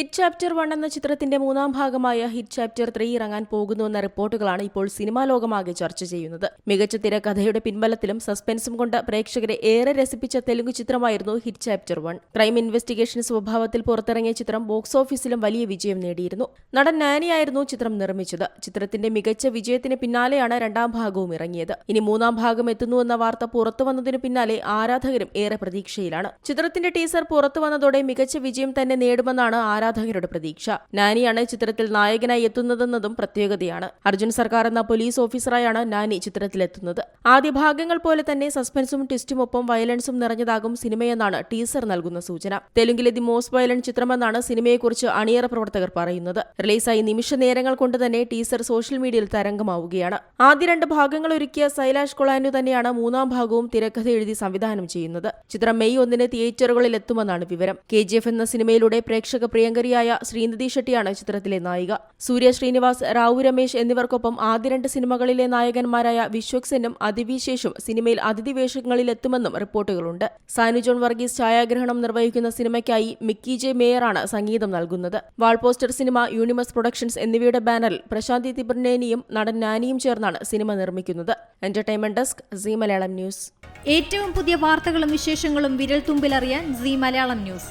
Hit chapter one എന്ന ചിത്രത്തിന്റെ മൂന്നാം ഭാഗമായ ഹിറ്റ് ചാപ്റ്റർ ത്രീ ഇറങ്ങാൻ പോകുന്നുവെന്ന റിപ്പോർട്ടുകളാണ് ഇപ്പോൾ സിനിമാ ലോകമാകെ ചർച്ച ചെയ്യുന്നത്. മികച്ച തിരക്കഥയുടെ പിൻബലത്തിലും സസ്പെൻസും കൊണ്ട് പ്രേക്ഷകരെ ഏറെ രസിപ്പിച്ച തെലുങ്ക് ചിത്രമായിരുന്നു hit chapter one. Crime investigation സ്വഭാവത്തിൽ പുറത്തിറങ്ങിയ ചിത്രം ബോക്സ് ഓഫീസിലും വലിയ വിജയം നേടിയിരുന്നു. നടൻ നാനിയായിരുന്നു ചിത്രം നിർമ്മിച്ചത്. ചിത്രത്തിന്റെ മികച്ച വിജയത്തിന് പിന്നാലെയാണ് രണ്ടാം ഭാഗവും ഇറങ്ങിയത്. ഇനി മൂന്നാം ഭാഗം എത്തുന്നുവെന്ന വാർത്ത പുറത്തു വന്നതിനു പിന്നാലെ ആരാധകരും ഏറെ പ്രതീക്ഷയിലാണ്. ചിത്രത്തിന്റെ ടീസർ പുറത്തു വന്നതോടെ മികച്ച വിജയം തന്നെ നേടുമെന്നാണ് ആരാധകരുടെ പ്രതീക്ഷ. നാനിയാണ് ചിത്രത്തിൽ നായകനായി എത്തുന്നതെന്നതും പ്രത്യേകതയാണ്. അർജുൻ സർക്കാർ എന്ന പോലീസ് ഓഫീസറായാണ് നാനി ചിത്രത്തിലെത്തുന്നത്. ആദ്യ ഭാഗങ്ങൾ പോലെ തന്നെ സസ്പെൻസും ട്വിസ്റ്റും ഒപ്പം വയലൻസും നിറഞ്ഞതാകും സിനിമയെന്നാണ് ടീസർ നൽകുന്ന സൂചന. തെലുങ്കിലെ ദി മോസ്റ്റ് വയലന്റ് ചിത്രമെന്നാണ് സിനിമയെക്കുറിച്ച് അണിയറ പ്രവർത്തകർ പറയുന്നത്. റിലീസായി നിമിഷ നേരങ്ങൾ കൊണ്ട് തന്നെ ടീസർ സോഷ്യൽ മീഡിയയിൽ തരംഗമാവുകയാണ്. ആദ്യ രണ്ട് ഭാഗങ്ങൾ ഒരുക്കിയ സൈലാഷ് കൊളാനു തന്നെയാണ് മൂന്നാം ഭാഗവും തിരക്കഥ എഴുതി സംവിധാനം ചെയ്യുന്നത്. ചിത്രം മെയ് ഒന്നിന് തിയേറ്ററുകളിൽ എത്തുമെന്നാണ് വിവരം. കെ എന്ന സിനിമയിലൂടെ പ്രേക്ഷക പ്രിയങ്കരിയായ ശ്രീനിധി ഷെട്ടിയാണ് ചിത്രത്തിലെ നായിക. സൂര്യ ശ്രീനിവാസ് റാവു രമേശ് എന്നിവർക്കൊപ്പം ആദ്യ രണ്ട് സിനിമകളിലെ നായകന്മാരായ വിശ്വക് സെന്നും അതിവിശേഷും സിനിമയിൽ അതിഥി വേഷങ്ങളിലെത്തുമെന്നും റിപ്പോർട്ടുകളുണ്ട്. സാനു ജോൺ വർഗീസ് ഛായാഗ്രഹണം നിർവഹിക്കുന്ന സിനിമയ്ക്കായി മിക്കി ജെ മേയറാണ് സംഗീതം നൽകുന്നത്. വാൾപോസ്റ്റർ സിനിമ യൂണിമസ് പ്രൊഡക്ഷൻസ് എന്നിവയുടെ ബാനറിൽ പ്രശാന്തി തിബർനേനിയും നടൻ നാനിയും ചേർന്നാണ് സിനിമ നിർമ്മിക്കുന്നത്. Entertainment desk Zee Malayalam news. ഏറ്റവും പുതിയ വാർത്തകളും വിശേഷങ്ങളും വിരൽ തുമ്പിലറിയാൻ സി മലയാളം ന്യൂസ്.